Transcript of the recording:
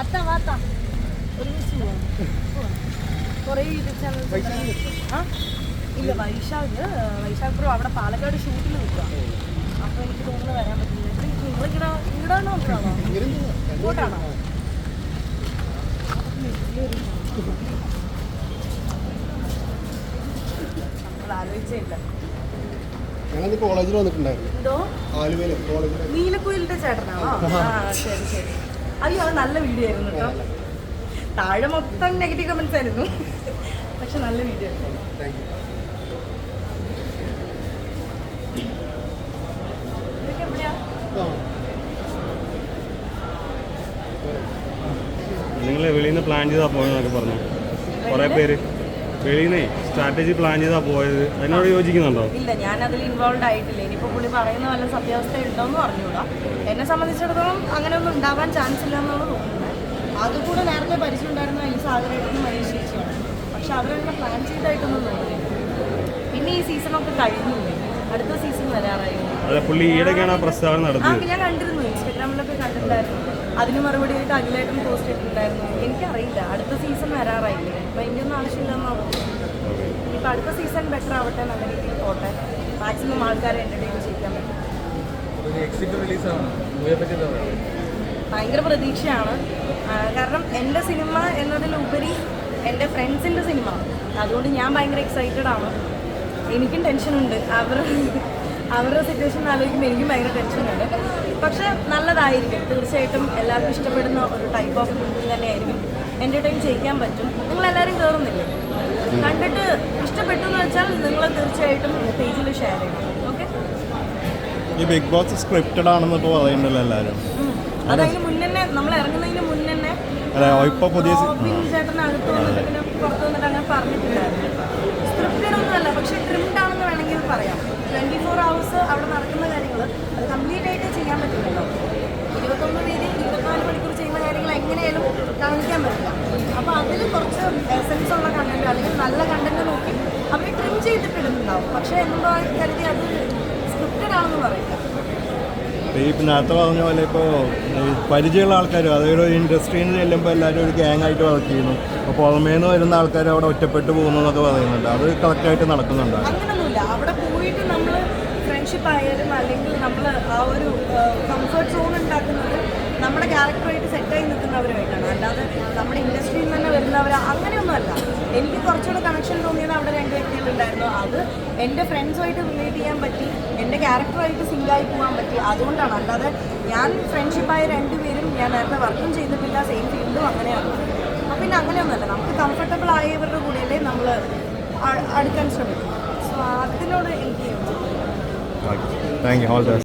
അത്ത വാത്ത ഒരുമിച്ച്. കുറേ ആ ഇല്ല വൈശാഖ് വൈശാഖ് ബ്രോ അവിടെ പാലക്കാട് ഷൂട്ടിൽ നിൽക്കുക അപ്പോൾ എനിക്ക് തോന്നുന്നു വരാൻ പറ്റില്ല നിങ്ങളിങ്ങനെ ഇങ്ങടാണോ അങ്ങോട്ടാണോ ഇങ്ങോട്ടാണോ നമ്മൾ ആലോചിച്ചില്ല ഞങ്ങൾ കോളേജിൽ വന്നിട്ടുണ്ടായിരുന്നു. ആലുവയിലെ കോളേജിൽ നീലക്കുയിലിന്റെ ചേട്ടനാണോ? ആ. ശരി ശരി. അയ്യോ അത് നല്ല വീഡിയോ ആയിരുന്നു കേട്ടോ താഴെ മൊത്തം നെഗറ്റീവ് കമന്റ്സ് ആയിരുന്നു. പക്ഷെ നല്ല വീഡിയോ ആയിരുന്നു. ഇതൊക്കെ എവിടെയാ? നിങ്ങൾ വെളിയിൽ നിന്ന് പ്ലാൻ ചെയ്താൽ പോയെന്നൊക്കെ പറഞ്ഞു. കുറേ പേര്. വെളിയിൽ സ്ട്രാറ്റജി പ്ലാൻ ചെയ്താൽ പോയത്? അതിനോട് യോജിക്കുന്നുണ്ടോ? ഇല്ല ഞാൻ അതിൽ ഇൻവോൾവ് ആയിട്ടില്ല. ഇനിയിപ്പോൾ പുള്ളി പറയുന്ന വല്ല സത്യാവസ്ഥ ഉണ്ടോന്ന് പറഞ്ഞുകൂടാ. എന്നെ സംബന്ധിച്ചിടത്തോളം അങ്ങനെ ഒന്നും ഉണ്ടാവാൻ ചാൻസ് ഇല്ല എന്നാണ് തോന്നുന്നത്. അതുകൂടെ നേരത്തെ പരിചയമുണ്ടായിരുന്ന ഈ സാഗരമായിട്ടൊന്നും മനീഷ് ചേച്ചിയാണ് പക്ഷെ അവരെല്ലാം പ്ലാൻ ചെയ്തായിട്ടൊന്നും തോന്നുന്നില്ല പിന്നെ ഈ സീസണൊക്കെ കഴിഞ്ഞില്ലേ അടുത്ത സീസൺ വരാറായി. പുള്ളി ഈയിടെയൊക്കെയാണ് ആ പ്രസ്താവന നടത്തിയത്. ഞാൻ കണ്ടിരുന്നു ഇൻസ്റ്റാഗ്രാമിലൊക്കെ കണ്ടിട്ടുണ്ടായിരുന്നു. അതിന് മറുപടി ആയിട്ട് അഖിലേട്ടൻ പോസ്റ്റ് ഇട്ടിട്ടുണ്ടായിരുന്നു. എനിക്കറിയില്ല അടുത്ത സീസൺ വരാറായില്ലേ? അപ്പൊ എന്റെ ഒന്നും ആവശ്യമില്ലെന്നാണ് അടുത്ത സീസൺ ബെറ്റർ ആവട്ടെ നല്ല രീതിയിൽ പോട്ടെ. മാക്സിമം ആൾക്കാരെ എന്റർടൈൻ ചെയ്യിക്കാൻ പറ്റും. ഭയങ്കര പ്രതീക്ഷയാണ്. കാരണം എന്റെ സിനിമ എന്നതിലുപരി എന്റെ ഫ്രണ്ട്സിന്റെ സിനിമ അതുകൊണ്ട് ഞാൻ ഭയങ്കര എക്സൈറ്റഡ് ആണ്. എനിക്കും ടെൻഷനുണ്ട് അവർ അവരുടെ സിറ്റുവേഷൻ ആലോചിക്കുമ്പോൾ എനിക്കും ഭയങ്കര ടെൻഷനുണ്ട് പക്ഷെ നല്ലതായിരിക്കും. തീർച്ചയായിട്ടും എല്ലാവർക്കും ഇഷ്ടപ്പെടുന്ന ഒരു ടൈപ്പ് ഓഫ് മൂവി തന്നെയായിരിക്കും. എന്റർടൈൻ ചെയ്യിക്കാൻ പറ്റും. നിങ്ങളെല്ലാവരും കയറുന്നില്ലേ കണ്ടിട്ട് വെച്ചാൽ നിങ്ങൾ തീർച്ചയായിട്ടും പേജിൽ ഷെയർ ചെയ്യണം ഓക്കെ ഈ ബിഗ് ബോസ് സ്ക്രിപ്റ്റഡ് ആണെന്ന് ഇപ്പോൾ പറയുന്നുണ്ടല്ലോ എല്ലാവരും അതായത് മുന്നേ നമ്മൾ ഇറങ്ങുന്നതിന് മുന്നേ അല്ല ഇപ്പൊ പുതിയ അകത്ത് വന്നിട്ട് പിന്നെ പുറത്ത് വന്നിട്ട് അങ്ങനെ പറഞ്ഞിട്ടുണ്ടായിരുന്നു സ്ക്രിപ്റ്റഡ് ഒന്നുമല്ല പക്ഷെ ട്രിംഡ് ആണെന്ന് വേണമെങ്കിൽ പറയാം. ട്വന്റി ഫോർ അവേഴ്സ് അവിടെ നടക്കുന്ന കാര്യങ്ങൾ അത് കംപ്ലീറ്റ് ആയിട്ട് ചെയ്യാൻ പറ്റില്ലല്ലോ. ഇരുപത്തൊന്ന് തീയതി ഇരുപത്തിനാല് മണിക്കൂർ ചെയ്യുന്ന കാര്യങ്ങൾ എങ്ങനെയാലും കാണിക്കാൻ പറ്റില്ല. അപ്പോൾ അതിൽ കുറച്ച് എസൻസ് ഉള്ള കണ്ടന്റ് അല്ലെങ്കിൽ നല്ല കണ്ടന്റ് നോക്കി അവർ ചെയ്തിട്ടുണ്ടാവും പക്ഷെ എന്തോ കരുതി അത് സ്ക്രിപ്റ്റഡ് ആണെന്ന് പറയില്ല ഇപ്പം നേരത്തെ പറഞ്ഞ പോലെ ഇപ്പോൾ പരിചയമുള്ള ആൾക്കാരും അതായത് ഒരു ഇൻഡസ്ട്രിയിൽ നിന്ന് ചെല്ലുമ്പോൾ എല്ലാവരും ഒരു ഗ്യാങ് ആയിട്ട് വർക്ക് ചെയ്യുന്നു. അപ്പോൾ പുറമേ നിന്ന് വരുന്ന ആൾക്കാർ അവിടെ ഒറ്റപ്പെട്ടു പോകുന്നു എന്നൊക്കെ പറയുന്നുണ്ട്. അത് കറക്റ്റായിട്ട് നടക്കുന്നുണ്ട്? അങ്ങനെയൊന്നുമില്ല അവിടെ പോയിട്ട് നമ്മൾ ഫ്രണ്ട്ഷിപ്പ് ആയാലും അല്ലെങ്കിൽ നമ്മൾ ആ ഒരു കംഫർട്ട് സോൺ ഉണ്ടാക്കുന്നത് നമ്മുടെ ക്യാരക്ടറായിട്ട് സെറ്റായി നിൽക്കുന്നവരുമായിട്ടാണ്. അല്ലാതെ നമ്മുടെ ഇൻഡസ്ട്രിയിൽ നിന്ന് തന്നെ വരുന്നവർ അങ്ങനെയൊന്നുമല്ല. എനിക്ക് കുറച്ചുകൂടെ കണക്ഷൻ തോന്നിയത് അവിടെ രണ്ട് വ്യക്തികളുണ്ടായിരുന്നു. അത് എന്റെ ഫ്രണ്ട്സുമായിട്ട് റിലേറ്റ് ചെയ്യാൻ പറ്റി എന്റെ ക്യാരക്ടറായിട്ട് സിങ്കായി പോകാൻ പറ്റി. അതുകൊണ്ടാണ്. അല്ലാതെ ഞാൻ ഫ്രണ്ട്ഷിപ്പായ രണ്ടുപേരും ഞാൻ നേരത്തെ വർക്കും ചെയ്തിട്ടില്ല സെയിം ഫീൽഡും അങ്ങനെയാണ്. അപ്പം പിന്നെ അങ്ങനെയൊന്നുമല്ല. നമുക്ക് കംഫർട്ടബിൾ ആയവരുടെ കൂടെയല്ലേ നമ്മൾ അടുക്കാൻ ശ്രമിക്കും സോ അതിനോട് എനിക്ക്. Thank you all the